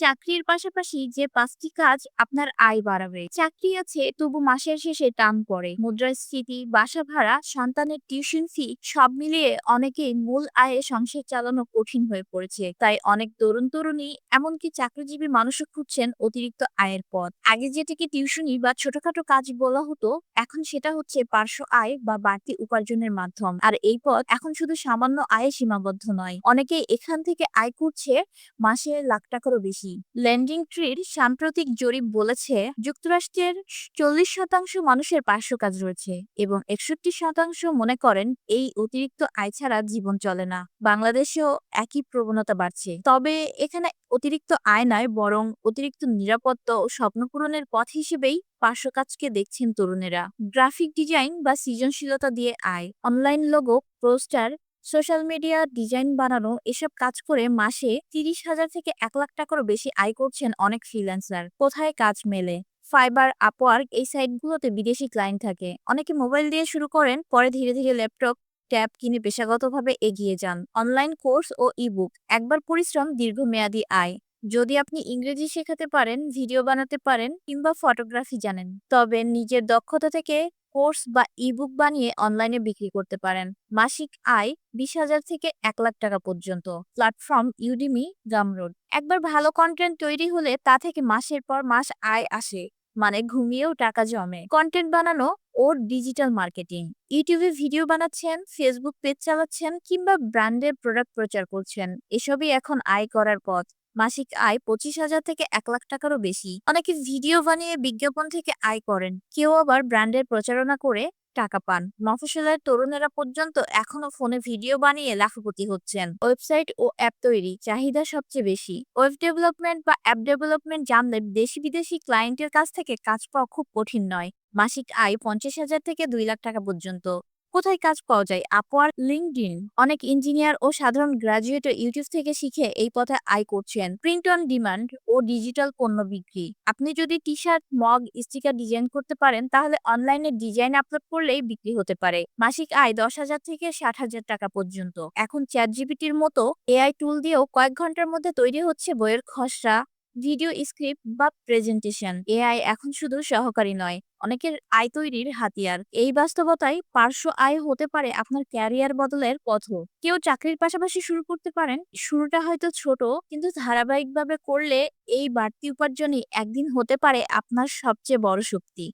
চাকরির পাশাপাশি যে পাঁচটি কাজ আপনার আয় বাড়াবে, চাকরি আছে তবু মাসের শেষে টান পড়ে। মুদ্রাস্ফীতি, বাসা ভাড়া, সন্তানের টিউশন ফি সব মিলিয়ে অনেকেই মূল আয়ে সংসার চালানো কঠিন হয়ে পড়েছে। তাই অনেক তরুণ তরুণী এমনকি চাকরিজীবী মানুষও খুঁজছেন অতিরিক্ত আয়ের পথ। আগে যেটাকে টিউশনি বা ছোটখাটো কাজ বলা হতো, এখন সেটা হচ্ছে পার্শ্ব আয় বা বাড়তি উপার্জনের মাধ্যম। আর এই পথ এখন শুধু সামান্য আয়ে সীমাবদ্ধ নয় অনেকে এখান থেকে আয় করছে মাসে লাখ টাকারও বেশি। ল্যান্ডিং ট্রির সাম্প্রতিক জরিপ বলেছে, যুক্তরাষ্ট্রের চল্লিশ শতাংশ মানুষের পার্শ্ব কাজ রয়েছে এবং একষট্টি শতাংশ মনে করেন এই অতিরিক্ত আয় ছাড়া জীবন চলে না। বাংলাদেশেও একই প্রবণতা বাড়ছে। তবে এখানে অতিরিক্ত আয় নয়, বরং অতিরিক্ত নিরাপত্তা ও স্বপ্ন পূরণের পথ হিসেবেই পার্শ্ব কাজকে দেখছেন তরুণেরা। গ্রাফিক ডিজাইন বা সৃজনশীলতা দিয়ে আয়। Online logo, poster social media, design বানানো এসব কাজ করে মাসে তিরিশ হাজার থেকে এক লাখ টাকারও বেশি আয় করছেন অনেক ফ্রিল্যান্সার কোথায় কাজ মেলে? ফাইবার আপওয়ার্ক এই সাইটগুলোতে বিদেশি ক্লায়েন্ট থাকে। অনেকে মোবাইল দিয়ে শুরু করেন, পরে ধীরে ধীরে ল্যাপটপ ট্যাব কিনে পেশাগতভাবে এগিয়ে যান। অনলাইন কোর্স ও ইবুক একবার পরিশ্রম, দীর্ঘমেয়াদী আয়। যদি আপনি ইংরেজি শেখাতে পারেন ভিডিও বানাতে পারেন কিংবা ফটোগ্রাফি জানেন, তবে নিজের দক্ষতা থেকে কোর্স বা ইবুক বানিয়ে অনলাইনে বিক্রি করতে পারেন। মাসিক আয় বিশ হাজার থেকে এক লাখ টাকা পর্যন্ত। প্ল্যাটফর্ম ইউডিমি গামরোড একবার ভালো কন্টেন্ট তৈরি হলে তা থেকে মাসের পর মাস আয় আসে মানে ঘুমিয়েও টাকা জমে। কন্টেন্ট বানানো ও ডিজিটাল মার্কেটিং ইউটিউবে ভিডিও বানাচ্ছেন ফেসবুক পেজ চালাচ্ছেন কিংবা ব্র্যান্ডের প্রোডাক্ট প্রচার করছেন। এসবই এখন আয় করার পথ। মাসিক আয় পঁচিশ হাজার থেকে এক লাখ টাকারও বেশি। অনেকে ভিডিও বানিয়ে বিজ্ঞাপন থেকে আয় করেন। কেউ আবার ব্র্যান্ডের প্রচারণা করে টাকা পান। মফস্বলের তরুণেরা পর্যন্ত এখনও ফোনে ভিডিও বানিয়ে লাখপতি হচ্ছেন। ওয়েবসাইট ও অ্যাপ তৈরি চাহিদা সবচেয়ে বেশি। ওয়েব ডেভেলপমেন্ট বা অ্যাপ ডেভেলপমেন্ট জানলে দেশি বিদেশি ক্লায়েন্টের কাছ থেকে কাজ পাওয়া খুব কঠিন নয়। মাসিক আয় পঞ্চাশ হাজার থেকে দুই লাখ টাকা পর্যন্ত। কোথায় কাজ পাওয়া যায়? আপওয়ার লিঙ্কডিন অনেক ইঞ্জিনিয়ার ও সাধারণ গ্রাজুয়েট ইউটিউব থেকে শিখে এই পথে আয় করছেন। প্রিন্ট অন ডিমান্ড ও ডিজিটাল পণ্য বিক্রি। আপনি যদি T shirt mug sticker design করতে পারেন, তাহলে অনলাইনে ডিজাইন আপলোড করলেই বিক্রি হতে পারে। মাসিক আয় দশ হাজার থেকে ষাট হাজার টাকা পর্যন্ত। এখন চ্যাট জিপিটির মতো এআই টুল দিয়েও কয়েক ঘণ্টার মধ্যে তৈরি হচ্ছে বইয়ের খসড়া। ভিডিও স্ক্রিপ্ট বা প্রেজেন্টেশন। এআই এখন শুধু সহকারী নয়, অনেকের আয় তৈরির হাতিয়ার। এই বাস্তবতায় পার্শ্ব আয় হতে পারে আপনার ক্যারিয়ার বদলের পথ কেউ চাকরির পাশাপাশি শুরু করতে পারেন, শুরুটা হয়তো ছোট, কিন্তু ধারাবাহিকভাবে করলে এই বাড়তি উপার্জনই একদিন হতে পারে আপনার সবচেয়ে বড় শক্তি।